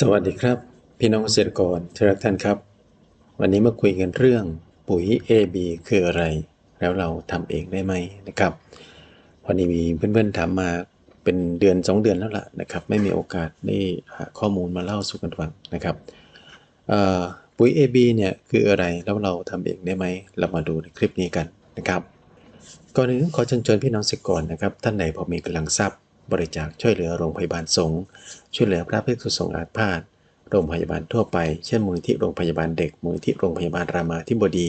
สวัสดีครับ พี่น้องเกษตรกรที่รักท่านครับ วันนี้มาคุยกันเรื่องปุ๋ย AB คืออะไร แล้วเราทำเองได้ไหมนะครับวันนี้มีเพื่อนๆถามมาเป็นเดือน 2 เดือนแล้วล่ะนะครับ ไม่มีโอกาสได้หาข้อมูลมาเล่าสู่กันฟังนะครับปุ๋ย AB เนี่ยคืออะไรแล้วเราทำเองได้ไหมเรามาดูในคลิปนี้กันนะครับก่อนอื่นขอเชิญชวนพี่น้องเกษตรกรนะครับ ท่านใดพอมีกำลังทรัพย์ บริจาคช่วยเหลือโรงพยาบาลสงฆ์ช่วยเหลือพระภิกษุสงฆ์อาพาธโรงพยาบาลทั่วไป เช่นมูลที่โรงพยาบาลเด็กมูลที่โรงพยาบาลรามาธิบดี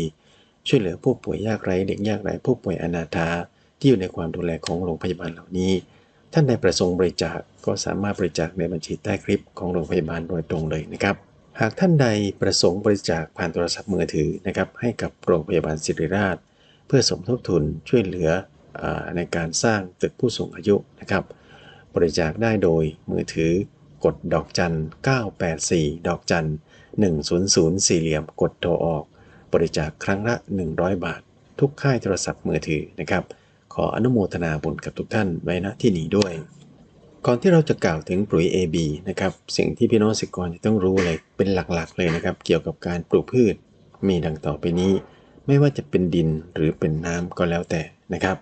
ช่วยเหลือผู้ป่วยยากไร้เด็กยากไร้ผู้ป่วยอนาถาที่อยู่ในความดูแลของโรงพยาบาลเหล่านี้ ท่านใดประสงค์บริจาคก็สามารถบริจาคในบัญชีใต้คลิปของโรงพยาบาลโดยตรงเลยนะครับ หากท่านใดประสงค์บริจาคผ่านโทรศัพท์มือถือนะครับให้กับโรงพยาบาลศิริราช เพื่อสมทบทุนช่วยเหลืออในการสร้างตึกผู้สูงอายุนะครับ บริจาคได้โดยมือถือกดดอกจัน 984 ดอกจัน 100 สี่เหลี่ยมกดโทรออก บริจาคครั้งละ 100 บาท ทุกค่ายโทรศัพท์มือถือนะครับ ขออนุโมทนาบุญกับทุกท่านไว้ณที่นี้ด้วย ก่อนที่เราจะกล่าวถึงปุ๋ย AB นะครับ สิ่งที่พี่น้องเกษตรกรจะต้องรู้เลยเป็นหลักๆ เลยนะครับ เกี่ยวกับการปลูกพืชมีดังต่อไปนี้ ไม่ว่าจะเป็นดินหรือเป็นน้ำก็แล้วแต่นะครับ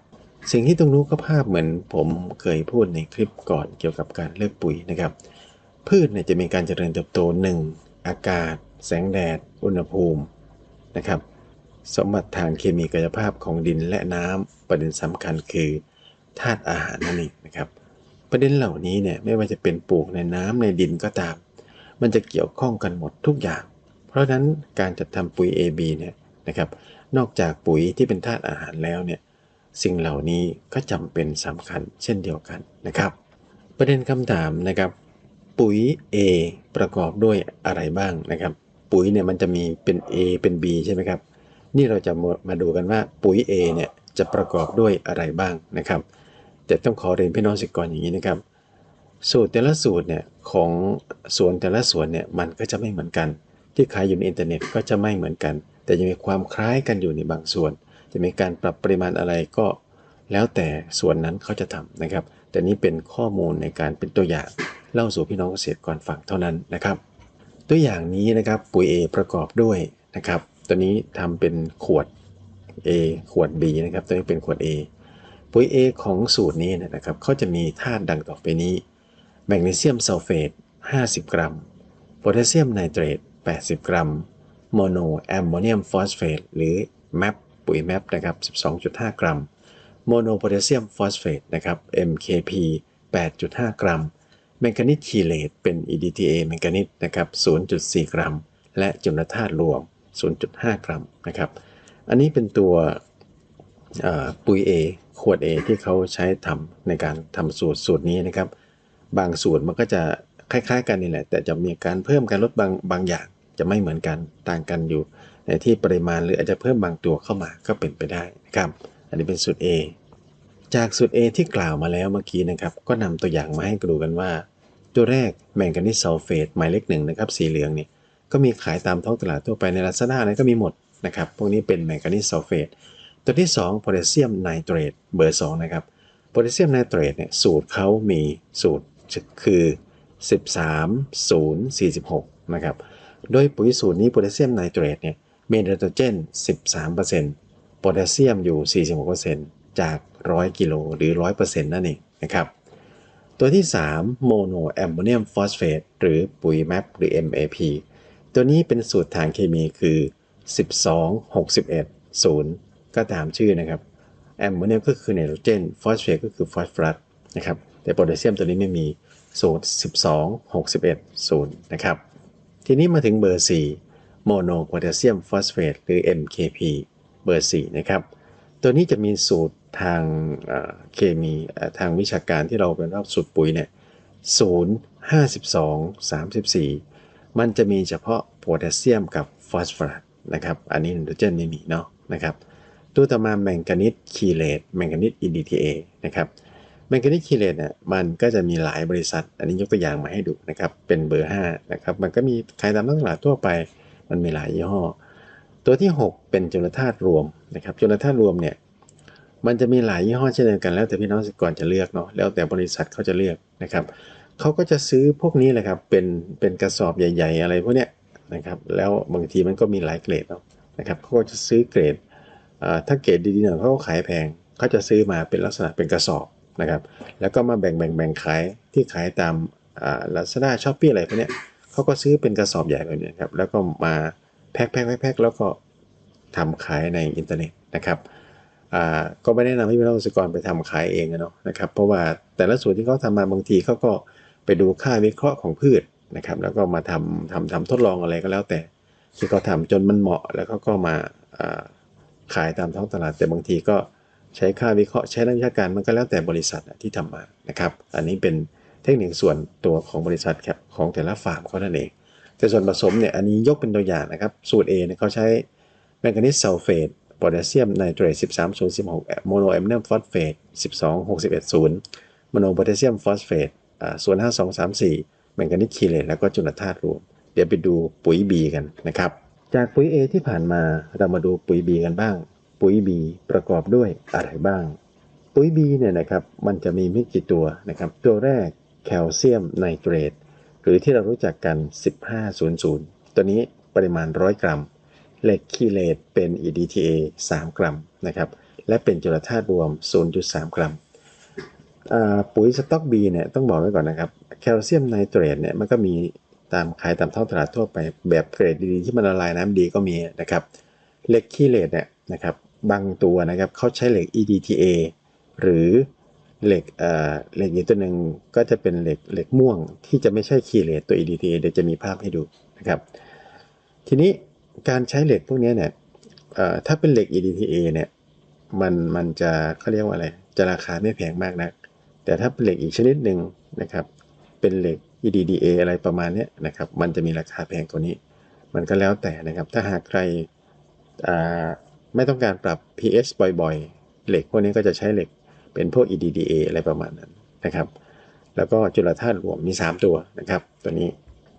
สิ่งที่ต้องรู้ก็ภาพเหมือนผมเคยพูดในคลิปก่อนเกี่ยวกับการเลือกปุ๋ยนะครับ พืชเนี่ยจะมีการเจริญเติบโต 1. อากาศ แสงแดด อุณหภูมินะครับ สมบัติทางเคมีกายภาพของดินและน้ำประเด็นสำคัญคือธาตุอาหารนั่นเองนะครับ ประเด็นเหล่านี้เนี่ยไม่ว่าจะเป็นปลูกในน้ำในดินก็ตาม มันจะเกี่ยวข้องกันหมดทุกอย่าง เพราะฉะนั้นการจัดทำปุ๋ย AB เนี่ยนะครับ นอกจากปุ๋ยที่เป็นธาตุอาหารแล้วเนี่ย สิ่งเหล่านี้ก็จำเป็นสำคัญเช่นเดียวกันนะครับ ประเด็นคำถามนะครับ ปุ๋ย A ประกอบด้วยอะไรบ้างนะครับ ปุ๋ยเนี่ยมันจะมีเป็น A เป็น B ใช่ไหมครับ นี่เราจะมาดูกันว่าปุ๋ย A เนี่ยจะประกอบด้วยอะไรบ้างนะครับ แต่ต้องขอเรียนพี่น้องสิกรอย่างนี้นะครับ สูตรแต่ละสูตรเนี่ยของสวนแต่ละสวนเนี่ยมันก็จะไม่เหมือนกัน ที่ขายอยู่ในอินเทอร์เน็ตก็จะไม่เหมือนกัน แต่จะมีความคล้ายกันอยู่ในบางส่วน จะมีการปรับปริมาณอะไรก็แล้วแต่ส่วนนั้นเขาจะทำนะครับ แต่นี้เป็นข้อมูลในการเป็นตัวอย่าง เล่าสู่พี่น้องเกษตรกรฟังเท่านั้นนะครับ ตัวอย่างนี้นะครับปุ๋ย A ประกอบด้วยนะครับ ตัวนี้ทำเป็นขวด A ขวด B นะครับ ตัวนี้เป็นขวด A ปุ๋ย A ของสูตรนี้นะครับเขาจะมีธาตุดังต่อไปนี้ แมกนีเซียมซัลเฟต 50 กรัม โพแทสเซียมไนเตรต 80 กรัม โมโนแอมโมเนียมฟอสเฟตหรือ MAP ปุ๋ย MAP นะครับ 12.5 กรัม โมโนโพแทสเซียมฟอสเฟตนะครับ MKP 8.5 กรัม แมงกานิสคีเลตเป็น EDTA แมงกานิสนะครับ 0.4 กรัม และจุลธาตุรวม 0.5 กรัมนะครับ อันนี้เป็นตัวปุ๋ย A ขวด A ที่เขาใช้ทำในการทำสูตรสูตรนี้นะครับ บางสูตรมันก็จะคล้ายๆ กันนี่แหละ แต่จะมีการเพิ่มการลดบางบางอย่างจะไม่เหมือนกันต่างกันอยู่ ที่ปริมาณหรืออาจจะเพิ่มบางตัวเข้ามาก็เป็นไปได้นะครับ อันนี้เป็นสูตร A จากสูตร A ที่กล่าวมาแล้วเมื่อกี้นะครับ ก็นำตัวอย่างมาให้ดูกันว่า ตัวแรกแมงกานีสซัลเฟตหมายเลขหนึ่งนะครับสีเหลืองนี่ก็มีขายตามท้องตลาดทั่วไปในลาซาด้าอะไรก็มีหมดนะครับ พวกนี้เป็นแมงกานีสซัลเฟตตัวที่2โพแทสเซียมไนเตรตเบอร์2นะครับโพแทสเซียมไนเตรตเนี่ยสูตรเขามีสูตรคือ 13046 นะครับ โดยปุ๋ยสูตรนี้โพแทสเซียมไนเตรตเนี่ย มีไนโตรเจน 13%โพแทสเซียมอยู่ 46%จาก 100 กิโลหรือ 100%นั่นเองนะครับ ตัวที่ 3 โมโนแอมโมเนียมฟอสเฟตหรือปุ๋ย MAP หรือ MAP ตัวนี้เป็นสูตรทางเคมีคือ 12 61 0 ก็ตามชื่อนะครับแอมโมเนียมก็คือไนโตรเจนฟอสเฟตก็คือฟอสฟอรัสนะครับแต่โพแทสเซียมตัวนี้ไม่มีสูตร 12 61 0 นะครับ ทีนี้มาถึงเบอร์ 4 โมโนโพแทสเซียมฟอสเฟตหรือ MKP เบอร์ 4 นะครับ ตัวนี้จะมีสูตรทางเคมีทางวิชาการที่เราเป็นว่าสูตรปุ๋ยเนี่ย0 52 34มันจะมีเฉพาะโพแทสเซียมกับฟอสฟอรัสนะครับ อันนี้ไนโตรเจนไม่มีเนาะนะครับ ตัวต่อมาแมงกานิสคีเลตแมงกานิส EDTA นะครับ แมงกานิสคีเลตเนี่ยมันก็จะมีหลายบริษัท อันนี้ยกตัวอย่างมาให้ดูนะครับ เป็นเบอร์ 5 นะครับ มันก็มีขายตามท้องตลาดทั่วไป มันมีหลายยี่ห้อ ตัวที่ 6 เป็นจุลธาตุรวมนะครับจุลธาตุรวมเนี่ยมันจะมีหลายยี่ห้อเช่นเดียวกันแล้วแต่พี่น้องกษตรกรจะเลือกเนาะแล้วแต่บริษัทเขาจะเลือกนะครับเขาก็จะซื้อพวกนี้แหละครับเป็นเป็นกระสอบใหญ่ ๆ อะไรพวกเนี้ยนะครับแล้วบางทีมันก็มีหลายเกรดเนาะนะครับเขาก็จะซื้อเกรดอ่าถ้าเกรดดีๆหน่อยเขาก็ขายแพงเขาจะซื้อมาเป็นลักษณะเป็นกระสอบนะครับแล้วก็มาแบ่งแบ่งแบ่งขายที่ขายตามอ่าลาซาด้าช้อปปี้อะไรพวกเนี้ย เขาก็ซื้อเป็นกระสอบใหญ่แบบนี้ครับแล้วก็มาแพ็คแพ็คแพ็คแล้วก็ทำขายในอินเทอร์เน็ตนะครับก็ไม่แนะนำให้พี่น้องเกษตรกรไปทำขายเองนะเนาะนะครับ เพราะว่าแต่ละส่วนที่เขาทำมาบางทีเขาก็ไปดูค่าวิเคราะห์ของพืชนะครับ แล้วก็มาทำทำทำทดลองอะไรก็แล้วแต่ที่เขาทำจนมันเหมาะแล้วเขาก็มาาขายตามท้องตลาด แต่บางทีก็ใช้ค่าวิเคราะห์ใช้นักวิชาการมันก็แล้วแต่บริษัทที่ทำมานะครับ อันนี้เป็น เทคนิคส่วนตัวของบริษัทครับของแต่ละฟาร์มเขานั่นเอง แต่ส่วนผสมเนี่ยอันนี้ยกเป็นตัวอย่างนะครับ สูตร A เนี่ยเขาใช้แมงกานีสซัลเฟตโพแทสเซียมไนเตรต13 0 16 โมโนแอมเนียมฟอสเฟต12 61 0 โมโนโพแทสเซียมฟอสเฟตอ่าส่วน5 2 3 4 แมงกานีสคีเลตแล้วก็จุลธาตุรวม เดี๋ยวไปดูปุ๋ย B กันนะครับ จากปุ๋ย A ที่ผ่านมาเรามาดูปุ๋ย B กันบ้าง ปุ๋ย B ประกอบด้วยอะไรบ้าง ปุ๋ย B เนี่ยนะครับมันจะมีไม่กี่ตัวนะครับ ตัวแรก แคลเซียมไนเตรตหรือที่เรารู้จักกัน 1500 ตัวนี้ปริมาณ 100 กรัม เหล็กคีเลตเป็น EDTA 3 กรัมนะครับ และเป็นจุลธาตุรวม 0.3 กรัม ปุ๋ยสต็อก B เนี่ยต้องบอกไว้ก่อนนะครับ แคลเซียมไนเตรตเนี่ยมันก็มีตามขายตามท้องตลาดทั่วไปแบบเกรดดีๆที่มันละลายน้ำดีก็มีนะครับเหล็กคีเลตเนี่ยนะครับบางตัวนะครับเขาใช้เหล็ก EDTA หรือ เหล็กเอ่อเหล็กอีกตัวหนึ่งก็จะเป็นเหล็กเหล็กม่วงที่จะไม่ใช่คีเลตตัว EDTA เดี๋ยวจะมีภาพให้ดูนะครับ ทีนี้การใช้เหล็กพวกนี้เนี่ยเอ่อถ้าเป็นเหล็ก EDTA เนี่ยมันมันจะเขาเรียกว่าอะไร จะราคาไม่แพงมากนะแต่ถ้าเป็นเหล็กอีกชนิดหนึ่งนะครับ เป็นเหล็ก EDDA อะไรประมาณนี้นะครับ มันจะมีราคาแพงกว่านี้ มันก็แล้วแต่นะครับ ถ้าหากใครอ่าไม่ต้องการปรับ pH บ่อยๆ เหล็กพวกนี้ก็จะใช้เหล็ก เป็นพวก EDDA อะไรประมาณนั้นนะครับ แล้วก็จุลธาตุรวมมี 3 ตัวนะครับ ตัวนี้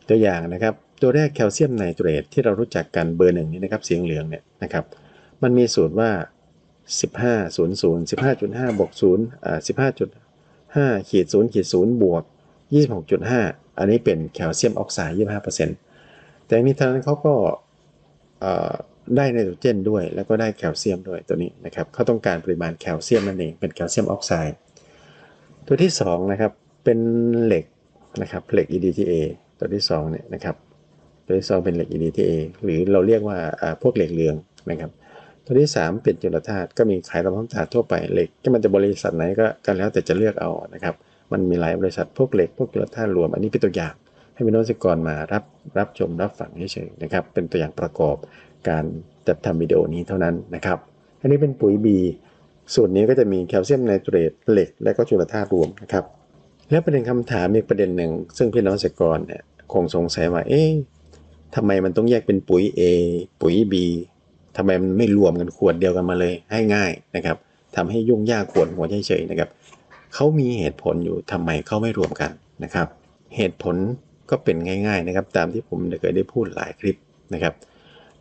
ตัวอย่างนะครับ ตัวแรกแคลเซียมไนเตรตที่เรารู้จักกันเบอร์หนึ่งนี้นะครับสีเหลืองเนี่ยนะครับมันมีสูตรว่า 15 0 0 15.5บวก0อ่า15.5ขีด0ขีด0บวก26.5 อันนี้เป็นแคลเซียมออกไซด์25%แต่นี้ทั้งนั้นเขาก็อ่อ ได้ไนโตรเจนด้วย แล้วก็ได้แคลเซียมด้วยตัวนี้นะครับเขาต้องการปริมาณแคลเซียมนั่นเองเป็นแคลเซียมออกไซด์ตัวที่2นะครับเป็นเหล็กนะครับเหล็ก EDTA ตัวที่2เนี่ยนะครับตัวที่ 2 เป็นเหล็ก EDTA หรือเราเรียกว่าพวกเหล็กเหลืองนะครับตัวที่ 3 เป็นจุลธาตุก็มีขายตามท้องตลาดทั่วไปเหล็กก็มันจะบริษัทไหนก็กันแล้วแต่จะเลือกเอานะครับมันมีหลายบริษัทพวกเหล็กพวกจุลธาตุรวม อันนี้เป็นตัวอย่างให้พี่น้องเกษตรกรมารับรับชมรับฟังเฉยๆนะครับเป็นตัวอย่างประกอบ การจัดทำวิดีโอนี้เท่านั้นนะครับ อันนี้เป็นปุ๋ย B สูตรนี้ก็จะมีแคลเซียมไนเตรตเหล็ก และก็จุลธาตุรวมนะครับ และประเด็นคำถามอีกประเด็นหนึ่ง ซึ่งพี่น้องเกษตรกรเนี่ยคงสงสัยว่า เอ๊ะทำไมมันต้องแยกเป็นปุ๋ย A ปุ๋ย B ทำไมมันไม่รวมกันขวดเดียวกันมาเลยให้ง่ายนะครับทำให้ยุ่งยากขวดหัวเฉยๆนะครับเขามีเหตุผลอยู่ทำไมเขาไม่รวมกันนะครับ เหตุผลก็เป็นง่าย ๆนะครับ ตามที่ผมเคยได้พูดหลายคลิปนะครับ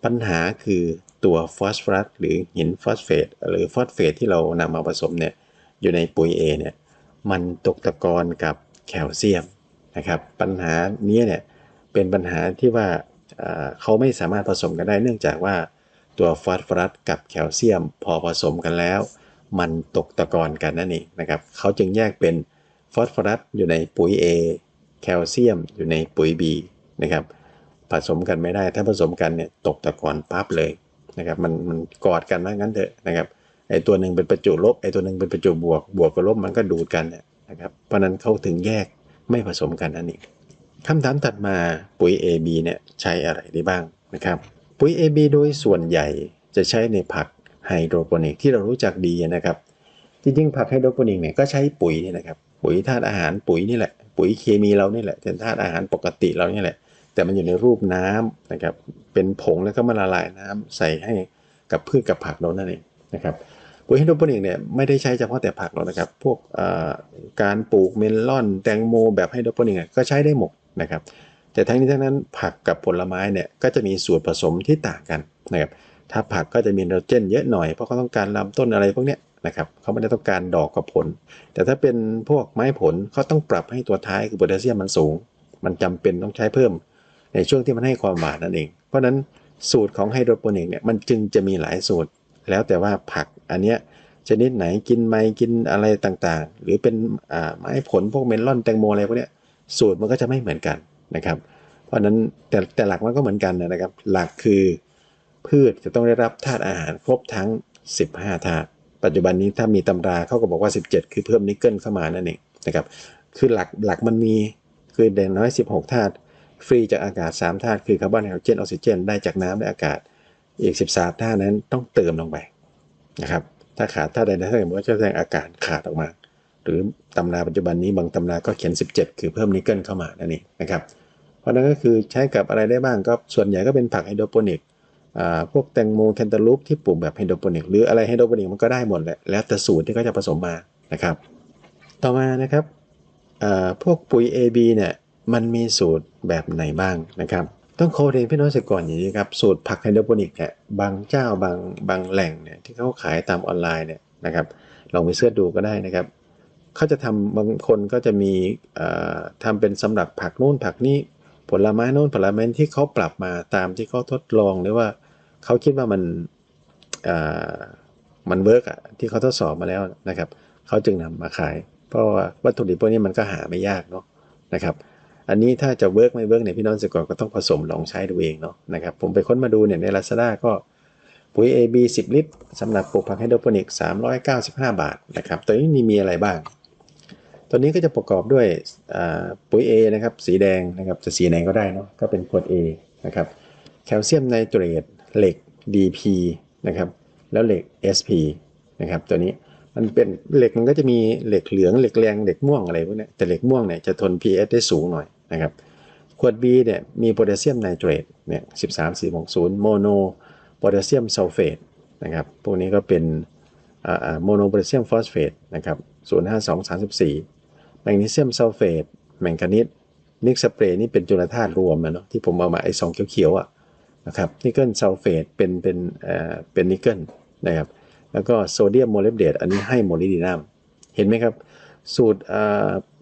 ปัญหาคือตัวฟอสฟอรัสหรือหินฟอสเฟตหรือฟอสเฟตที่เรานำมาผสมเนี่ยอยู่ในปุ๋ย A เนี่ยมันตกตะกอนกับแคลเซียมนะครับปัญหานี้เนี่ยเป็นปัญหาที่ว่าเอ่อเขาไม่สามารถผสมกันได้เนื่องจากว่าตัวฟอสฟอรัสกับแคลเซียมพอผสมกันแล้ว มันตกตะกอนกันนั่นเองนะครับเขาจึงแยกเป็นฟอสฟอรัสอยู่ในปุ๋ย A แคลเซียมอยู่ในปุ๋ย B นะครับ ผสมกันไม่ได้ ถ้าผสมกันเนี่ยตกตะกอนปั๊บเลยนะครับมันมันกอดกันว่างั้นเถอะนะครับไอตัวหนึ่งเป็นประจุลบไอตัวหนึ่งเป็นประจุบวกบวกกับลบมันก็ดูดกันเนี่ยนะครับเพราะนั้นเขาถึงแยกไม่ผสมกันนั่นเองคำถามถัดมาปุ๋ย AB เนี่ยใช้อะไรได้บ้างนะครับปุ๋ย AB โดยส่วนใหญ่จะใช้ในผักไฮโดรโปนิกที่เรารู้จักดีนะครับ จริงๆ ผักไฮโดรโปนิกเนี่ยก็ใช้ปุ๋ยนี่นะครับปุ๋ยธาตุอาหารปุ๋ยนี่แหละ ปุ๋ยเคมีเรานี่แหละเป็นธาตุอาหารปกติเรานี่แหละ แต่มันอยู่ในรูปน้ำนะครับเป็นผงแล้วก็มาละลายน้ำใส่ให้กับพืชกับผักเรานั่นเองนะครับปุ๋ยไฮโดรโปนิกเนี่ยไม่ได้ใช้เฉพาะแต่ผักหรอกนะครับ พวกการปลูกเมลอน แตงโมแบบไฮโดรโปนิกก็ใช้ได้หมดนะครับแต่ทั้งนี้ทั้งนั้นผักกับผลไม้เนี่ยก็จะมีส่วนผสมที่ต่างกันนะครับถ้าผักก็จะมีไนโตรเจนเยอะหน่อยเพราะเขาต้องการลำต้นอะไรพวกเนี้ยนะครับเขาไม่ได้ต้องการดอกกับผล แต่ถ้าเป็นพวกไม้ผลเขาต้องปรับให้ตัวท้ายคือโพแทสเซียมมันสูง มันจำเป็นต้องใช้เพิ่ม ในช่วงที่มันให้ความหวานนั่นเอง เพราะฉะนั้นสูตรของไฮโดรโปนิกเนี่ยมันจึงจะมีหลายสูตร แล้วแต่ว่าผักอันเนี้ยชนิดไหนกินไหมกินอะไรต่างๆ หรือเป็นอ่าไม้ผลพวกเมลอนแตงโมอะไรพวกเนี้ยสูตรมันก็จะไม่เหมือนกันนะครับ เพราะฉะนั้นแต่แต่หลักมันก็เหมือนกันนะครับ หลักคือพืชจะต้องได้รับธาตุอาหารครบทั้ง 15 ธาตุปัจจุบันนี้ถ้ามีตำราเขาก็บอกว่า 17 คือเพิ่มนิกเกิลเข้ามานั่นเองนะครับคือหลักหลักมันมีคือแดงน้อย 16 ธาตุ ฟรีจากอากาศ 3 ธาตุคือคาร์บอนไดออกซิเจนออกซิเจนได้จากน้ำและอากาศ อีก 13 ธาตุนั้นต้องเติมลงไปนะครับถ้าขาดธาตุใดธาตุหนึ่งมันก็จะแสดงอาการขาดออกมา หรือตำราปัจจุบันนี้บางตำราก็เขียน 17 คือเพิ่มนิกเกิลเข้ามานั่นเองนะครับเพราะนั้นก็คือใช้กับอะไรได้บ้างก็ส่วนใหญ่ก็เป็นผักไฮโดรโปนิกอ่าพวกแตงโมแคนตาลูปที่ปลูกแบบไฮโดรโปนิกหรืออะไรไฮโดรโปนิกมันก็ได้หมดแหละแล้วแต่สูตรที่เขาจะผสมมานะครับ ต่อมานะครับอ่าพวกปุ๋ย AB เนี่ย มันมีสูตรแบบไหนบ้างนะครับ ต้องโคเรียนพี่น้องเกษตรกรอย่างนี้ครับ สูตรผักไฮโดรโปนิกเนี่ยบางเจ้าบางบางแหล่งเนี่ยที่เขาขายตามออนไลน์เนี่ยนะครับลองไปเสิร์ชดูก็ได้นะครับเขาจะทำบางคนก็จะมีเอ่อทำเป็นสำหรับผักนู่นผักนี้ผลไม้นู่นผลไม้ที่เขาปรับมาตามที่เขาทดลองหรือว่าเขาคิดว่ามันมันเวิร์กอะที่เขาทดสอบมาแล้วนะครับเขาจึงนำมาขาย เพราะว่าวัตถุดิบพวกนี้มันก็หาไม่ยากเนาะนะครับ อันนี้ถ้าจะเวิร์กไม่เวิร์กเนี่ยพี่น้องเกษตรกรก็ต้องผสมลองใช้ดูเองเนาะนะครับผมไปค้นมาดูเนี่ยใน Lazada ก็ปุ๋ย AB 10 ลิตรสำหรับปลูกผักไฮโดรโปนิก 395 บาทนะครับตัวนี้มีอะไรบ้าง ตัวนี้ก็จะประกอบด้วยปุ๋ย A นะครับสีแดงนะครับจะสีไหนก็ได้เนาะก็เป็นขวด A นะครับแคลเซียมไนเตรตเหล็ก DP นะครับแล้วเหล็ก SP นะครับตัวนี้ มันเป็นเหล็กมันก็จะมีเหล็กเหลืองเหล็กแรงเหล็กม่วงอะไรพวกนี้แต่เหล็กม่วงเนี่ยจะทน pH ได้สูงหน่อยนะครับขวด B เนี่ยมีโพแทสเซียมไนเตรตเนี่ย13 460โมโนโพแทสเซียมซัลเฟตนะครับพวกนี้ก็เป็นโมโนโพแทสเซียมฟอสเฟตนะครับ05234แมกนีเซียมซัลเฟตแมงกานีสนิกสเปรย์นี่เป็นจุลธาตุรวมนะเนาะที่ผมเอามาไอ้สองเขียวๆอะนะครับนิกเกิลซัลเฟตเป็นเป็นเอ่อเป็นนิกเกิลนะครับ แล้วก็โซเดียมโมเลบเดตอันนี้ให้โมลิดีนัมเห็นไหมครับ สูตร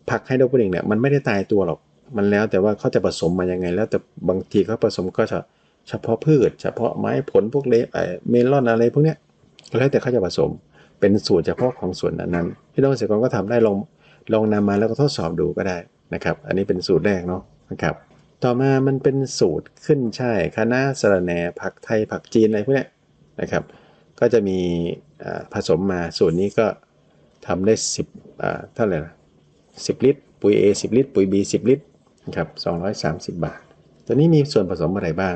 ผักไฮโดรโปนิกเนี่ยมันไม่ได้ตายตัวหรอกมันแล้วแต่ว่าเขาจะผสมมายังไง แล้วแต่บางทีเขาผสมก็จะเฉพาะพืช เฉพาะไม้ผลพวกเลเอ่อเมลอนอะไรพวกเนี้ยแล้วแต่เขาจะผสมเป็นสูตรเฉพาะของส่วนนั้นๆพี่น้องเกษตรกรก็ทำได้ลองลองนำมาแล้วก็ทดสอบดูก็ได้นะครับ อันนี้เป็นสูตรแรกเนาะนะครับ ต่อมามันเป็นสูตรขึ้นช่ายคะน้าสะระแหน่ผักไทยผักจีนอะไรพวกเนี้ยนะครับ ก็จะมีผสมมาสูตรนี้ก็ทำได้ 10เท่าไหร่นะ10 ลิตร ปุ๋ย A 10 ลิตร ปุ๋ย B 10 ลิตรนะครับ230 บาท ตัวนี้มีส่วนผสมอะไรบ้าง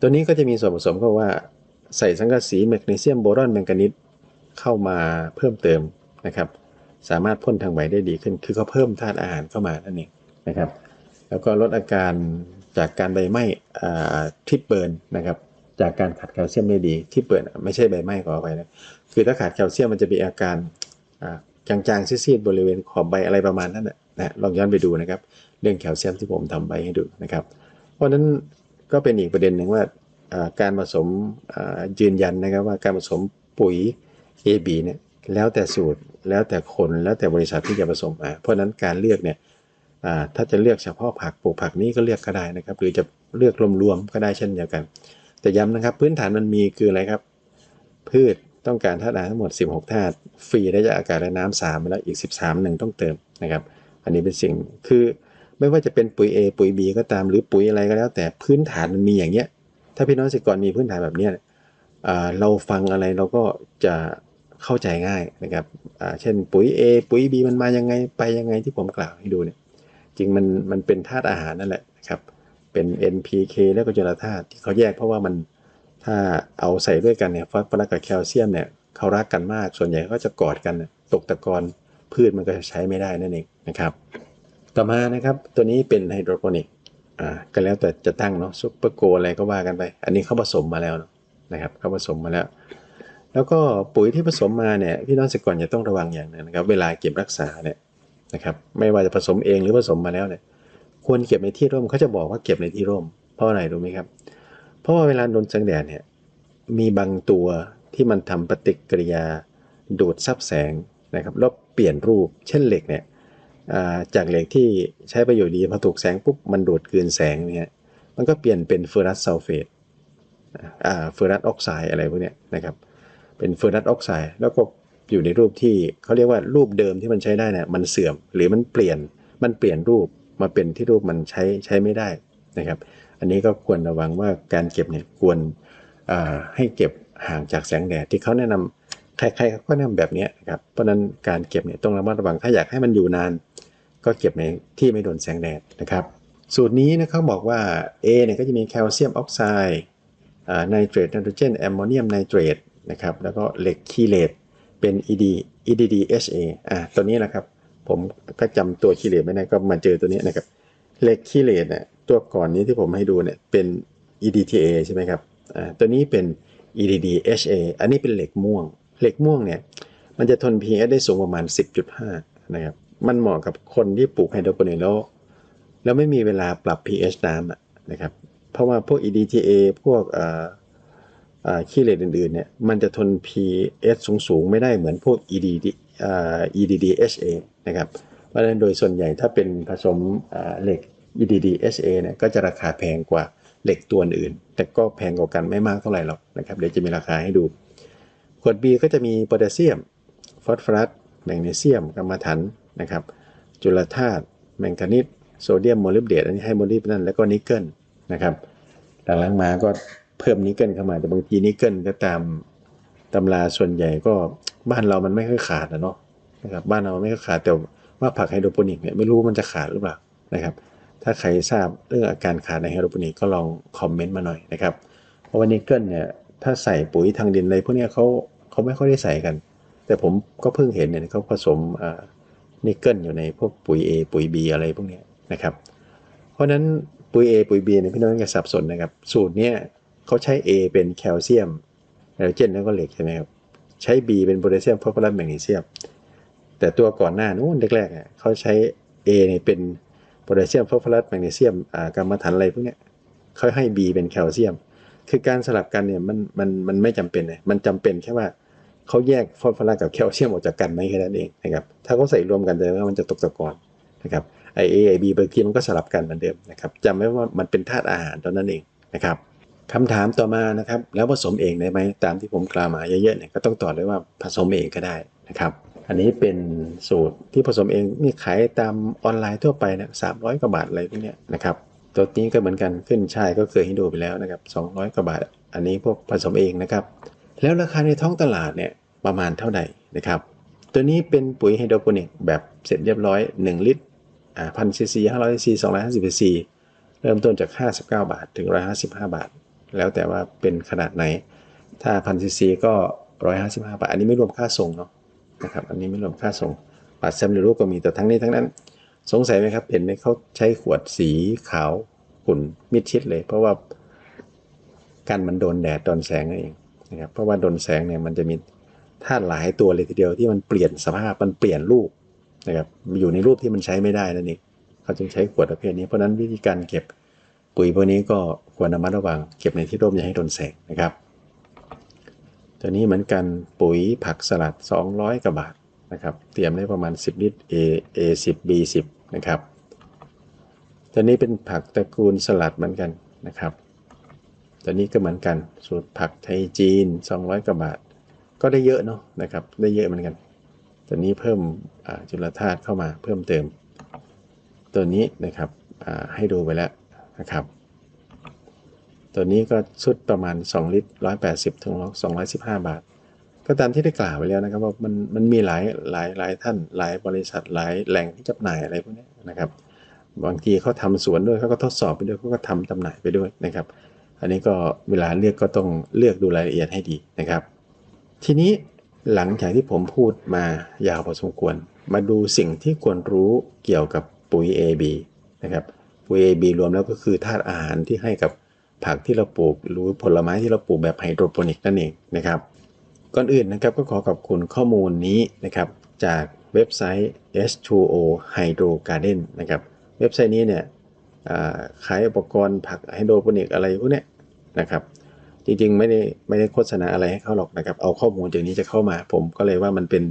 ตัวนี้ก็จะมีส่วนผสมก็ว่าใส่สังกะสีแมกนีเซียมโบรอนแมงกานีสเข้ามาเพิ่มเติมนะครับ สามารถพ่นทางใบได้ดีขึ้น คือเขาเพิ่มธาตุอาหารเข้ามานั่นเองนะครับ แล้วก็ลดอาการจากการใบไหม้ที่เบิร์นนะครับ จากการขาดแคลเซียมได้ดีที่เปิดไม่ใช่ใบไม้ขออภัยนะคือถ้าขาดแคลเซียมมันจะมีอาการจางๆซีดๆบริเวณขอบใบอะไรประมาณนั้นนะนะลองย้อนไปดูนะครับ เรื่องแคลเซียมที่ผมทำใบให้ดูนะครับ เพราะนั้นก็เป็นอีกประเด็นหนึ่งว่าการผสมยืนยันนะครับว่าการผสมปุ๋ย AB เนี่ยแล้วแต่สูตรแล้วแต่คนแล้วแต่บริษัทที่จะผสมมาเพราะนั้นการเลือกเนี่ยถ้าจะเลือกเฉพาะผักปลูกผักนี้ก็เลือกก็ได้นะครับ หรือจะเลือกรวมๆก็ได้เช่นเดียวกัน แต่ย้ำนะครับ พื้นฐานมันมีคืออะไรครับ พืชต้องการธาตุอาหารทั้งหมด 16ธาตุฟรีได้จากอากาศและน้ำสามแล้วอีก 13หนึ่งต้องเติมนะครับ อันนี้เป็นสิ่งคือไม่ว่าจะเป็นปุ๋ย A ปุ๋ย B ก็ตามหรือปุ๋ยอะไรก็แล้ว แต่พื้นฐานมันมีอย่างเงี้ย ถ้าพี่น้องเกษตรกรมีพื้นฐานแบบเนี้ยเราฟังอะไรเราก็จะเข้าใจง่ายนะครับเช่นปุ๋ย A ปุ๋ย B มันมายังไงไปยังไงที่ผมกล่าวให้ดูเนี่ยจริงมันมันเป็นธาตุอาหารนั่นแหละนะครับ เป็น NPK แล้วก็จุลธาตุที่เขาแยกเพราะว่ามันถ้าเอาใส่ด้วยกันเนี่ยฟอสฟอรัสกับแคลเซียมเนี่ยเขารักกันมากส่วนใหญ่ก็จะกอดกันตกตะกอนพืชมันก็จะใช้ไม่ได้นั่นเองนะครับ ต่อมานะครับตัวนี้เป็นไฮโดรโปนิกอ่าก็แล้วแต่จะตั้งเนาะซุปเปอร์โกอะไรก็ว่ากันไป อันนี้เขาผสมมาแล้วนะครับเขาผสมมาแล้ว แล้วก็ปุ๋ยที่ผสมมาเนี่ยพี่น้องเกษตรกรจะต้องระวังอย่างนึงนะครับ เวลาเก็บรักษาเนี่ยนะครับ ไม่ว่าจะผสมเองหรือผสมมาแล้วเนี่ย ควรเก็บในที่ร่มเขาจะบอกว่าเก็บในที่ร่ม เพราะอะไรรู้ไหมครับ เพราะว่าเวลาโดนแสงแดดเนี่ยมีบางตัวที่มันทำปฏิกิริยาดูดซับแสงนะครับแล้วเปลี่ยนรูปเช่นเหล็กเนี่ยจากเหล็กที่ใช้ประโยชน์ดีพอถูกแสงปุ๊บมันดูดกลืนแสงเนี่ยมันก็เปลี่ยนเป็นเฟอรัสซัลเฟตเฟอรัสออกไซด์อะไรพวกนี้นะครับเป็นเฟอรัสออกไซด์แล้วก็อยู่ในรูปที่เขาเรียกว่ารูปเดิมที่มันใช้ได้เนี่ยมันเสื่อมหรือมันเปลี่ยนมันเปลี่ยนรูป มาเป็นที่รูปมันใช้ใช้ไม่ได้นะครับ อันนี้ก็ควรระวังว่าการเก็บเนี่ยควรให้เก็บห่างจากแสงแดดที่เขาแนะนำใครๆเขาก็แนะนำแบบนี้นะครับ เพราะฉะนั้นการเก็บเนี่ยต้องระมัดระวังถ้าอยากให้มันอยู่นาน ก็เก็บในที่ไม่โดนแสงแดดนะครับ สูตรนี้นะเขาบอกว่า A เนี่ยก็จะมีแคลเซียมออกไซด์ไนเตรตไนโตรเจนแอมโมเนียมไนเตรตนะครับแล้วก็เหล็กคีเลตเป็น ED EDDHA อ่าตัวนี้นะครับ ผมก็จำตัวคีเลตไม่ได้ก็มาเจอตัวนี้นะครับเหล็กคีเลตเนี่ยตัวก่อนนี้ที่ผมให้ดูเนี่ยเป็น EDTA ใช่ไหมครับอ่าตัวนี้เป็น EDDHA อันนี้เป็นเหล็กม่วง เหล็กม่วงเนี่ยมันจะทน pH ได้สูงประมาณ 10.5 นะครับ มันเหมาะกับคนที่ปลูกไฮโดรโปนิกแล้วแล้วไม่มีเวลาปรับ pH น้ำอะนะครับ เพราะว่าพวก EDTA พวกเอ่อเอ่อขี้เหล็กอื่นๆเนี่ยมันจะทน pH สูงๆ ไม่ได้เหมือนพวก EDD อ่อ EDDHA นะครับเพราะฉะนั้นโดยส่วนใหญ่ถ้าเป็นผสมเหล็ก EDDHA เนี่ยก็จะราคาแพงกว่าเหล็กตัวอื่น แต่ก็แพงกว่ากันไม่มากเท่าไหร่หรอกนะครับเดี๋ยวจะมีราคาให้ดู ขวด B ก็จะมีโพแทสเซียม ฟอสฟอรัส แมกนีเซียมกัมมันถันนะครับ จุลธาตุแมงกานีสโซเดียมโมลิบเดตอันนี้ให้โมลิบนั่นแล้วก็นิกเกิลนะครับหลังๆมาก็เพิ่มนิกเกิลเข้ามาแต่บางทีนิกเกิลก็ตามตำราส่วนใหญ่ก็บ้านเรามันไม่ค่อยขาดนะเนาะ นะครับบ้านเราไม่ค่อยขาดแต่ว่าผักไฮโดรโปนิกเนี่ยไม่รู้มันจะขาดหรือเปล่านะครับ ถ้าใครทราบเรื่องอาการขาดในไฮโดรโปนิกก็ลองคอมเมนต์มาหน่อยนะครับเพราะว่านิกเกิลเนี่ยถ้าใส่ปุ๋ยทางดินอะไรพวกนี้เขาเขาไม่ค่อยได้ใส่กัน แต่ผมก็เพิ่งเห็นเนี่ยเขาผสมนิกเกิลอยู่ในพวกปุ๋ย A ปุ๋ย B อะไรพวกนี้นะครับ เพราะฉะนั้นปุ๋ย A ปุ๋ย B เนี่ยพี่น้องอย่าสับสนนะครับ สูตรเนี้ยเขาใช้ A เป็นแคลเซียมไนโตรเจนแล้วก็เหล็กใช่ไหมครับ ใช้ B เป็นโพแทสเซียมฟอสฟอรัสแมกนีเซียม แต่ตัวก่อนหน้านู้นแรกๆอะเขาใช้ A เนี่ยเป็นโพแทสเซียมฟอสฟอรัสแมกนีเซียมกัมมันถันอะไรพวกเนี้ยเขาให้ B เป็นแคลเซียม คือการสลับกันเนี่ยมันมันมันไม่จำเป็นเลยมันจำเป็นแค่ว่าเขาแยกฟอสฟอรัสกับแคลเซียมออกจากกันไหมแค่นั้นเองนะครับถ้าเขาใส่รวมกันแสดงว่ามันจะตกตะกอนนะครับไอเอไอบีบางทีมันก็สลับกันเหมือนเดิมนะครับจำไว้ว่ามันเป็นธาตุอาหารตอนนั้นเองนะครับคำถามต่อมานะครับแล้วผสมเองได้ไหมตามที่ผมกล่าวมาเยอะๆเนี่ยก็ต้องตอบเลยว่าผสมเองก็ได้นะครับ อันนี้เป็นสูตรที่ผสมเองมีขายตามออนไลน์ทั่วไปนะสามร้อยกว่าบาทอะไรพวกเนี้ยนะครับตัวนี้ก็เหมือนกันขึ้นช่ายก็เคยให้ดูไปแล้วนะครับ200 กว่าบาท อันนี้พวกผสมเองนะครับ แล้วราคาในท้องตลาดเนี่ยประมาณเท่าไหร่นะครับ ตัวนี้เป็นปุ๋ยไฮโดรโปนิกแบบเสร็จเรียบร้อย 1 ลิตรอ่าพันซีซีห้าร้อยซีสองร้อยห้าสิบซีเริ่มต้นจาก 59 บาทถึง 155 บาท แล้วแต่ว่าเป็นขนาดไหน ถ้าพันซีซีก็ 155 บาท อันนี้ไม่รวมค่าส่งเนาะ นะครับ อันนี้ไม่รวมค่าส่งบัตรสำเร็จรูปก็มีแต่ทั้งนี้ทั้งนั้น สงสัยไหมครับ เห็นไหมเขาใช้ขวดสีขาวขุ่นมิดชิดเลย เพราะว่ากันมันโดนแดดโดนแสงนั่นเองนะครับ เพราะว่าโดนแสงเนี่ยมันจะมีธาตุหลายตัวเลยทีเดียวที่มันเปลี่ยนสภาพมันเปลี่ยนรูปนะครับอยู่ในรูปที่มันใช้ไม่ได้นั่นเองเขาจึงใช้ขวดประเภทนี้เพราะฉะนั้นวิธีการเก็บปุ๋ยพวกนี้ก็ควรระมัดระวังเก็บในที่ร่มอย่าให้โดนแสงนะครับ ตัวนี้เหมือนกันปุ๋ยผักสลัด 200กว่าบาทนะครับ เตรียมได้ประมาณ 10 ลิตร A A 10 B 10 นะครับตัวนี้เป็นผักตระกูลสลัดเหมือนกันนะครับตัวนี้ก็เหมือนกันสูตรผักไทยจีน 200กว่าบาท ก็ได้เยอะเนาะนะครับ ได้เยอะเหมือนกันตัวนี้เพิ่มจุลธาตุเข้ามาเพิ่มเติม ตัวนี้นะครับให้ดูไปแล้วนะครับ ตัวนี้ก็ชุดประมาณ 2 ลิตร 180ถึง215 บาท ก็ตามที่ได้กล่าวไปแล้วนะครับว่ามันมันมีหลายหลายหลายท่านหลายบริษัทหลายแหล่งที่จำหน่ายอะไรพวกนี้นะครับ บางทีเขาทำสวนด้วยเขาก็ทดสอบไปด้วยเขาก็ทำจำหน่ายไปด้วยนะครับ อันนี้ก็เวลาเลือกก็ต้องเลือกดูรายละเอียดให้ดีนะครับ ทีนี้หลังจากที่ผมพูดมายาวพอสมควร มาดูสิ่งที่ควรรู้เกี่ยวกับปุ๋ย AB นะครับปุ๋ย AB รวมแล้วก็คือธาตุอาหารที่ให้กับ ผักที่เราปลูก หรือผลไม้ที่เราปลูกแบบไฮโดรโปนิกนั่นเองนะครับ ก่อนอื่นนะครับก็ขอขอบคุณข้อมูลนี้นะครับจากเว็บไซต์ S2O Hydro Garden นะครับ เว็บไซต์นี้เนี่ยขายอุปกรณ์ผักไฮโดรโปนิกอะไรพวกนี้นะครับ จริงๆไม่ได้ไม่ได้โฆษณาอะไรให้เขาหรอกนะครับ เอาข้อมูลจากนี้จะเข้ามา ผมก็เลยว่ามันเป็น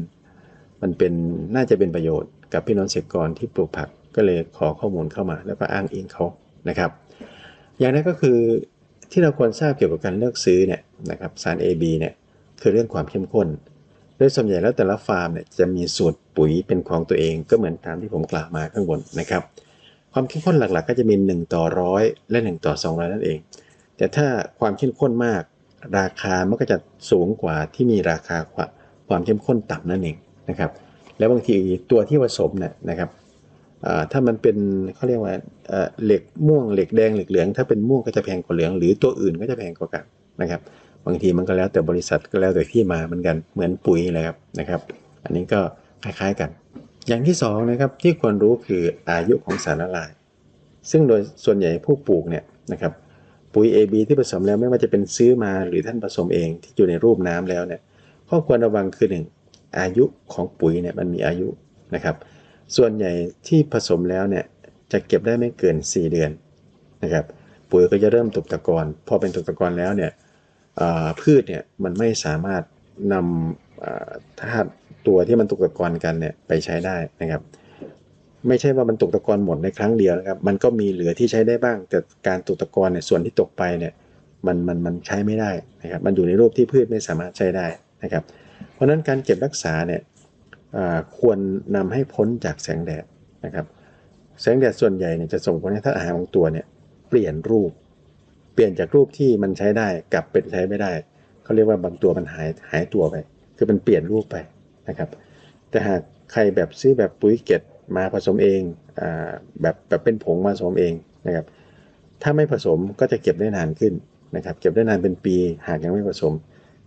มันเป็นน่าจะเป็นประโยชน์กับพี่น้องเกษตรกรที่ปลูกผักก็เลยขอข้อมูลเข้ามา แล้วก็อ้างอิงเขานะครับ อย่างนั้นก็คือที่เราควรทราบเกี่ยวกับการเลือกซื้อเนี่ยนะครับสาร AB เนี่ยคือเรื่องความเข้มข้น โดยส่วนใหญ่แล้วแต่ละฟาร์มเนี่ยจะมีสูตรปุ๋ยเป็นของตัวเองก็เหมือนตามที่ผมกล่าวมาข้างบนนะครับ ความเข้มข้นหลักๆ ก็จะมี 1 ต่อร้อยและ 1 ต่อ 200 นั่นเอง แต่ถ้าความเข้มข้นมาก ราคามันก็จะสูงกว่าที่มีราคาความเข้มข้นต่ำนั่นเองนะครับแล้วบางทีตัวที่ผสมเนี่ยนะครับ ถ้ามันเป็นเขาเรียกว่าเหล็กม่วงเหล็กแดงเหล็กเหลืองถ้าเป็นม่วงก็จะแพงกว่าเหลือง หรือตัวอื่นก็จะแพงกว่ากันนะครับ บางทีมันก็แล้วแต่บริษัทก็แล้วแต่ที่มาเหมือนกันเหมือนปุ๋ยเลยครับนะครับ อันนี้ก็คล้ายๆกัน อย่างที่สองนะครับที่ควรรู้คืออายุของสารละลาย ซึ่งโดยส่วนใหญ่ผู้ปลูกเนี่ยนะครับปุ๋ย AB ที่ผสมแล้วไม่ว่าจะเป็นซื้อมาหรือท่านผสมเองที่อยู่ในรูปน้ำแล้วเนี่ยข้อควรระวังคือหนึ่งอายุของปุ๋ยเนี่ยมันมีอายุนะครับ ส่วนใหญ่ที่ผสมแล้วเนี่ยจะเก็บได้ไม่เกิน 4 เดือนนะครับปุ๋ยก็จะเริ่มตกตะกอนพอเป็นตกตะกอนแล้วเนี่ยพืชเนี่ยมันไม่สามารถนำธาตุตัวที่มันตกตะกอนกันเนี่ยไปใช้ได้นะครับ ไม่ใช่ว่ามันตกตะกอนหมดในครั้งเดียวนะครับ มันก็มีเหลือที่ใช้ได้บ้าง แต่การตกตะกอนเนี่ยส่วนที่ตกไปเนี่ยมันมันมันใช้ไม่ได้นะครับ มันอยู่ในรูปที่พืชไม่สามารถใช้ได้นะครับ เพราะนั้นการเก็บรักษาเนี่ย ควรนำให้พ้นจากแสงแดดนะครับแสงแดดส่วนใหญ่เนี่ยจะส่งผลให้ธาตุอาหารของตัวเนี่ยเปลี่ยนรูป เปลี่ยนจากรูปที่มันใช้ได้กลับเป็นใช้ไม่ได้เขาเรียกว่าบางตัวมันหายหายตัวไป คือมันเปลี่ยนรูปไปนะครับ แต่หากใครแบบซื้อแบบปุ๋ยเกตมาผสมเองอแบบแบบเป็นผงมาผสมเองนะครับ ถ้าไม่ผสมก็จะเก็บได้นานขึ้นนะครับ เก็บได้นานเป็นปีหากยังไม่ผสม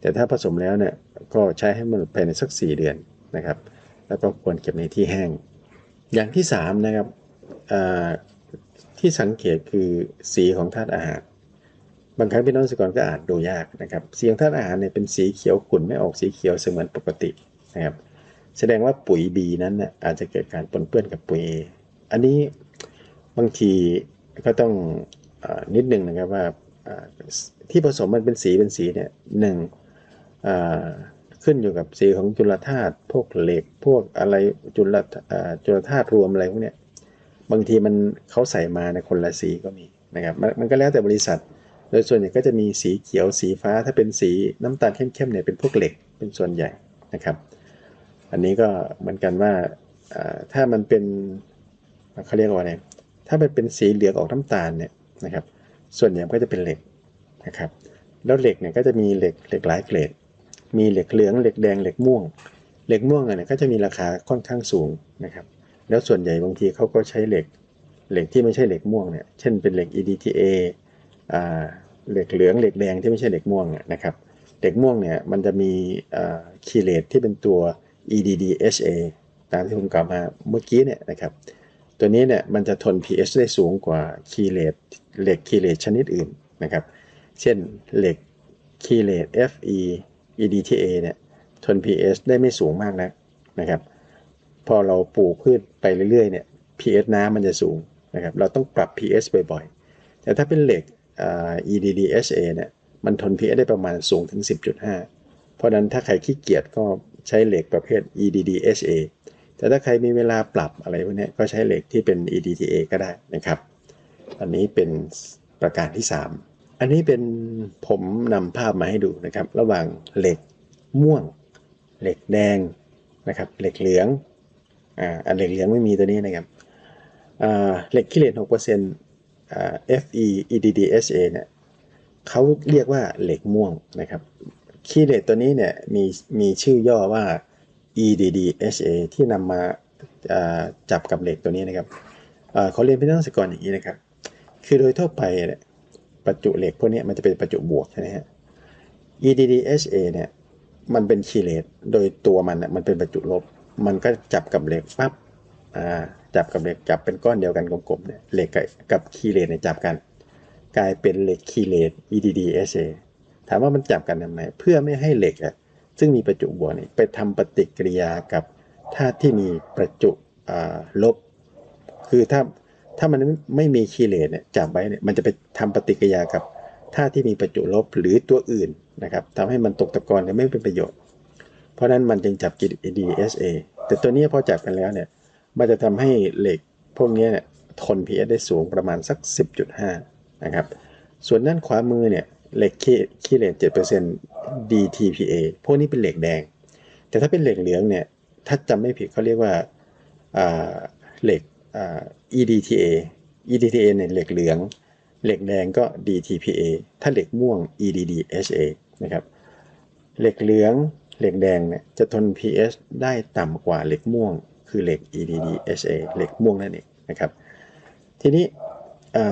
แต่ถ้าผสมแล้วเนี่ยก็ใช้ให้มันภายในสัก 4 เดือนนะครับ แล้วก็ควรเก็บในที่แห้ง อย่างที่3นะครับที่สังเกตคือสีของธาตุอาหาร บางครั้งพี่น้องสกรก็อาจดูยากนะครับสีของธาตุอาหารเนี่ยเป็นสีเขียวขุ่นไม่ออกสีเขียวเสมือนปกตินะครับแสดงว่าปุ๋ย B นั้นน่ยอาจจะเกิดการปนเปื้อนกับปุ๋ย A อันนี้บางทีก็ต้องอนิดนึงนะครับว่าที่ผสมมันเป็นสีเป็นสีเนี่ยหนึ่ง ขึ้นอยู่กับสีของจุลธาตุพวกเหล็กพวกอะไรจุลจุลธาตุรวมอะไรพวกเนี้ยบางทีมันเขาใส่มาในคนละสีก็มีนะครับมันก็แล้วแต่บริษัท โดยส่วนใหญ่ก็จะมีสีเขียวสีฟ้าถ้าเป็นสีน้ำตาลเข้มๆเนี่ยเป็นพวกเหล็กเป็นส่วนใหญ่นะครับ อันนี้ก็เหมือนกันว่าถ้ามันเป็นเขาเรียกว่าอะไรถ้ามันเป็นสีเหลืองออกน้ำตาลเนี่ยนะครับ ส่วนใหญ่ก็จะเป็นเหล็กนะครับ แล้วเหล็กเนี่ยก็จะมีเหล็กเหล็กหลายเกรด มีเหล็กเหลืองเหล็กแดงเหล็กม่วง เหล็กม่วงเนี่ยก็จะมีราคาค่อนข้างสูงนะครับ แล้วส่วนใหญ่บางทีเขาก็ใช้เหล็กเหล็กที่ไม่ใช่เหล็กม่วงเนี่ย เช่นเป็นเหล็ก EDTA อ่าเหล็กเหลืองเหล็กแดงที่ไม่ใช่เหล็กม่วงนะครับ เหล็กม่วงเนี่ยมันจะมีคีเลตที่เป็นตัว EDDHA ตามที่ผมกล่าวมาเมื่อกี้เนี่ยนะครับ ตัวนี้เนี่ยมันจะทน pH ได้สูงกว่าคีเลตเหล็กคีเลตชนิดอื่นนะครับ เช่นเหล็กคีเลต Fe EDTA เนี่ยทน pH ได้ไม่สูงมากนะนะครับ พอเราปลูกพืชไปเรื่อยๆเนี่ย pH น้ำมันจะสูงนะครับ เราต้องปรับ pH บ่อยๆ แต่ถ้าเป็นเหล็ก EDDHA เนี่ยมันทน pH ได้ประมาณสูงถึง 10.5 เพราะนั้นถ้าใครขี้เกียจก็ใช้เหล็กประเภท EDDHA แต่ถ้าใครมีเวลาปรับอะไรพวกนี้ก็ใช้เหล็กที่เป็น EDTA ก็ได้นะครับ อันนี้เป็นประการที่ 3 อันนี้เป็นผมนำภาพมาให้ดูนะครับ ระหว่างเหล็กม่วง เหล็กแดงนะครับเหล็กเหลืองอ่าอันเหล็กเหลืองไม่มีตัวนี้นะครับอ่าเหล็กคิเลตหกเปอร์เซ็นต์อ่า Fe EDDHA เนี่ยเขาเรียกว่าเหล็กม่วงนะครับคิเลตตัวนี้เนี่ยมีมีชื่อย่อว่า EDDHA ที่นำมาจับกับเหล็กตัวนี้นะครับเขาเรียนเป็นนักศึกษาอย่างนี้นะครับ คือโดยทั่วไปเนี่ย ประจุเหล็กพวกนี้มันจะเป็นประจุบวกใช่ไหมฮะ EDDHA เนี่ยมันเป็นคีเลตโดยตัวมันมันเป็นประจุลบ มันก็จับกับเหล็กปั๊บอ่าจับกับเหล็กจับเป็นก้อนเดียวกันกลมๆเนี่ยเหล็กกับคีเลตเนี่ยจับกัน กลายเป็นเหล็กคีเลต EDDHA ถามว่ามันจับกันทำไมเพื่อไม่ให้เหล็กอะซึ่งมีประจุบวกนี่ไปทำปฏิกิริยากับธาตุที่มีประจุลบ คือถ้า ถ้ามันไม่มีคีเลตเนี่ยจับไว้เนี่ยมันจะไปทำปฏิกิริยากับธาตุที่มีประจุลบหรือตัวอื่นนะครับทำให้มันตกตะกอนเนี่ยไม่เป็นประโยชน์ เพราะนั้นมันจึงจับกิน dsa แต่ตัวนี้พอจับกันแล้วเนี่ยมันจะทำให้เหล็กพวกนี้เนี่ยทน pH ได้สูงประมาณสัก 10.5 นะครับ ส่วนด้านขวามือเนี่ยเหล็กคีเลน7% DTPA พวกนี้เป็นเหล็กแดง แต่ถ้าเป็นเหล็กเหลืองเนี่ยถ้าจำไม่ผิดเขาเรียกว่าเหล็ก EDTA EDTA เนี่ยเหล็กเหลือง เหล็กแดงก็ DTPA ถ้าเหล็กม่วง EDDHA นะครับ เหล็กเหลือง เหล็กแดงเนี่ยจะทน pH ได้ต่ำกว่าเหล็กม่วง คือเหล็ก EDDHA เหล็กม่วงนั่นเองนะครับ ทีนี้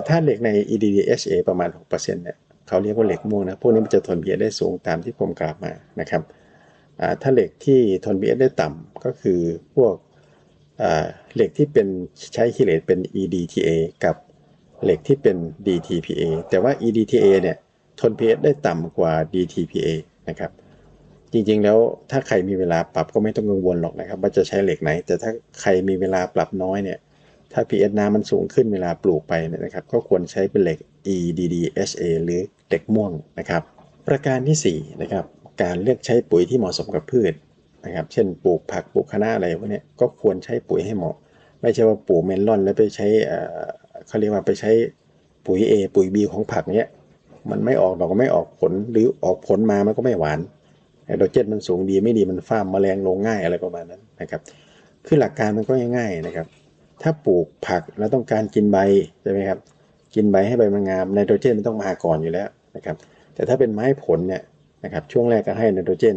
ถ้าเหล็กใน EDDHA ประมาณ 6%เนี่ยเขาเรียกว่าเหล็กม่วงนะ พวกนี้มันจะทน pH ได้สูงตามที่ผมกล่าวมานะครับถ้าเหล็กที่ทน pH ได้ต่ำก็คือพวก เหล็กที่เป็นใช้คิเลตเป็น EDTA กับเหล็กที่เป็น DTPA แต่ว่า EDTA เนี่ยทน pH ได้ต่ำกว่า DTPA นะครับ จริงๆแล้วถ้าใครมีเวลาปรับก็ไม่ต้องกังวลหรอกนะครับ ว่าจะใช้เหล็กไหน แต่ถ้าใครมีเวลาปรับน้อยเนี่ย ถ้า pH น้ำมันสูงขึ้นเวลาปลูกไปนะครับ ก็ควรใช้เป็นเหล็ก EDDHA หรือเหล็กม่วงนะครับ ประการที่4นะครับการเลือกใช้ปุ๋ยที่เหมาะสมกับพืช นะครับ เช่นปลูกผักปลูกคะน้าอะไรพวกนี้ก็ควรใช้ปุ๋ยให้เหมาะ ไม่ใช่ว่าปลูกเมลอนแล้วไปใช้เขาเรียกว่าไปใช้ปุ๋ย A ปุ๋ย B ของผักเนี้ยมันไม่ออกดอกก็ไม่ออกผลหรือออกผลมามันก็ไม่หวานไฮโดรเจนมันสูงดีไม่ดีมันฟ้ามแมลงลงง่ายอะไรประมาณนั้นนะครับ คือหลักการมันก็ง่ายๆนะครับ ถ้าปลูกผักแล้วต้องการกินใบใช่ไหมครับ กินใบให้ใบมันงามไนโตรเจนมันต้องมาก่อนอยู่แล้วนะครับ แต่ถ้าเป็นไม้ผลเนี่ยนะครับช่วงแรกก็ให้ไนโตรเจน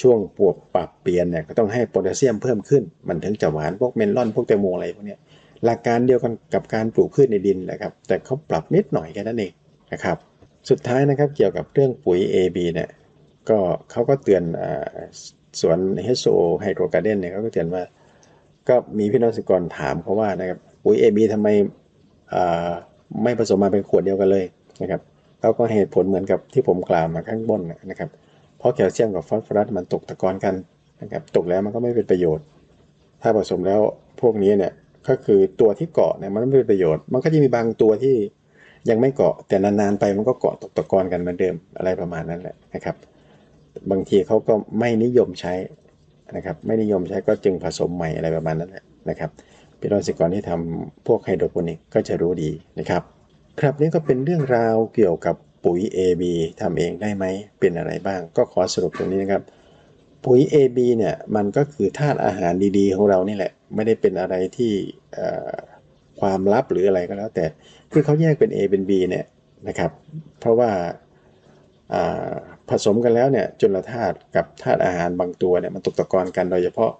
ช่วงปวบปรับเปลี่ยนเนี่ยก็ต้องให้โพแทสเซียมเพิ่มขึ้น มันถึงจะหวานพวกเมลอนพวกแตงโมอะไรพวกนี้หลักการเดียวกันกับการปลูกพืชในดินนะครับ แต่เขาปรับนิดหน่อยแค่นั้นเองนะครับ สุดท้ายนะครับเกี่ยวกับเรื่องปุ๋ย AB เนี่ยก็เขาก็เตือนสวน HO Hydro Garden เนี่ยเขาก็เตือนว่า ก็มีพี่น้องสิกรถามเขาว่านะครับปุ๋ย AB ทำไมไม่ผสมมาเป็นขวดเดียวกันเลยนะครับเขาก็เหตุผลเหมือนกับที่ผมกล่าวมาข้างบนนะครับ เพราะแคลเซียมกับฟอสฟอรัสมันตกตะกอนกันนะครับตกแล้วมันก็ไม่เป็นประโยชน์ ถ้าผสมแล้วพวกนี้เนี่ยก็คือตัวที่เกาะเนี่ยมันไม่เป็นประโยชน์ มันก็จะมีบางตัวที่ยังไม่เกาะแต่นานๆไปมันก็เกาะตกตะกอนกันเหมือนเดิมอะไรประมาณนั้นแหละนะครับ บางทีเขาก็ไม่นิยมใช้นะครับไม่นิยมใช้ก็จึงผสมใหม่อะไรประมาณนั้นแหละนะครับพี่น้องเกษตรกรที่ทำพวกไฮโดรโปนิกก็จะรู้ดีนะครับ ครับนี่ก็เป็นเรื่องราวเกี่ยวกับ ปุ๋ย AB ทำเองได้ไหม เป็นอะไรบ้าง ก็ขอสรุปตรงนี้นะครับ ปุ๋ย AB เนี่ย มันก็คือธาตุอาหารดีๆ ของเรานี่แหละ ไม่ได้เป็นอะไรที่ความลับหรืออะไรก็แล้วแต่ คือเขาแยกเป็น A เป็น B เนี่ยนะครับ เพราะว่าผสมกันแล้วเนี่ยจุลธาตุกับธาตุอาหารบางตัวเนี่ยมันตกตะกอนกันโดยเฉพาะ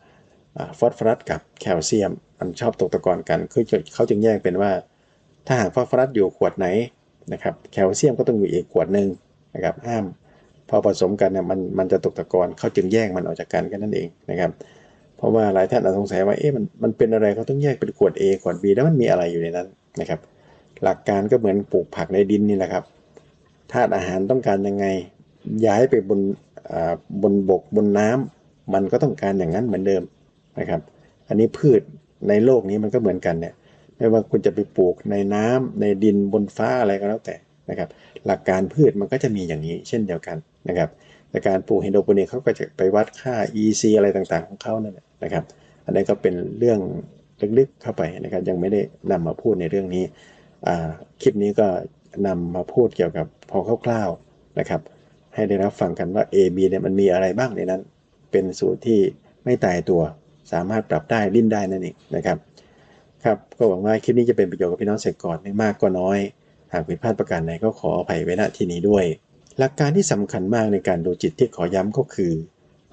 ฟอสฟอรัสกับแคลเซียม มันชอบตกตะกอนกัน คือเขาจึงแยกเป็นว่า ถ้าหากฟอสฟอรัสอยู่ขวดไหน นะครับแคลเซียมก็ต้องอยู่อีกขวดหนึ่งนะครับห้ามพอผสมกันเนี่ยมันมันจะตกตะกอนเขาจึงแยกมันออกจากกันแค่นั้นเองนะครับ เพราะว่าหลายท่านอาจสงสัยว่าเอ๊ะมันมันเป็นอะไรเขาต้องแยกเป็นขวด A ขวด B แล้วมันมีอะไรอยู่ในนั้นนะครับ หลักการก็เหมือนปลูกผักในดินนี่แหละครับธาตุอาหารต้องการยังไง ย้ายไปบนบนบกบนน้ำมันก็ต้องการอย่างนั้นเหมือนเดิมนะครับ อันนี้พืชในโลกนี้มันก็เหมือนกันเนี่ย ไม่ว่าคุณจะไปปลูกในน้ำในดินบนฟ้าอะไรก็แล้วแต่นะครับ หลักการพืชมันก็จะมีอย่างนี้เช่นเดียวกันนะครับแต่การปลูกไฮโดรโปนิกเขาก็จะไปวัดค่า EC อะไรต่างๆ ของเขานั่นแหละนะครับ อันนี้ก็เป็นเรื่องลึกๆเข้าไปนะครับ ยังไม่ได้นำมาพูดในเรื่องนี้คลิปนี้ก็นำมาพูดเกี่ยวกับพอคร่าวๆนะครับ ให้ได้รับฟังกันว่า A B เนี่ยมันมีอะไรบ้างในนั้น เป็นสูตรที่ไม่ตายตัวสามารถปรับได้ลิ้นได้นั่นเองนะครับ ครับก็หวังว่าคลิปนี้จะเป็นประโยชน์กับพี่น้องเสร็จก่อนไม่มากก็น้อย หากผิดพลาดประการใดก็ขออภัยไว้ณที่นี้ด้วย หลักการที่สำคัญมากในการดูจิตที่ขอย้ำก็คือ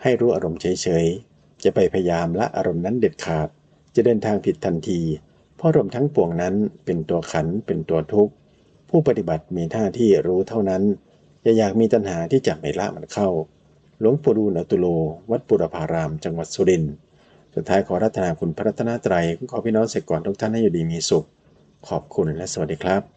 ให้รู้อารมณ์เฉยๆจะไปพยายามละอารมณ์นั้นเด็ดขาด จะเดินทางผิดทันที เพราะอารมณ์ทั้งปวงนั้นเป็นตัวขันเป็นตัวทุกข์ผู้ปฏิบัติมีท่าที่รู้เท่านั้นอย่าอยากมีตัณหาที่จะไม่ละมันเข้าหลวงปู่ดูลตุโล วัดปุรพาราม จังหวัดสุรินทร์ สุดท้ายขอรัตนาคุณพระรัตนตรัยขอพี่น้องเสกก่อนทุกท่านให้อยู่ดีมีสุข ขอบคุณและสวัสดีครับ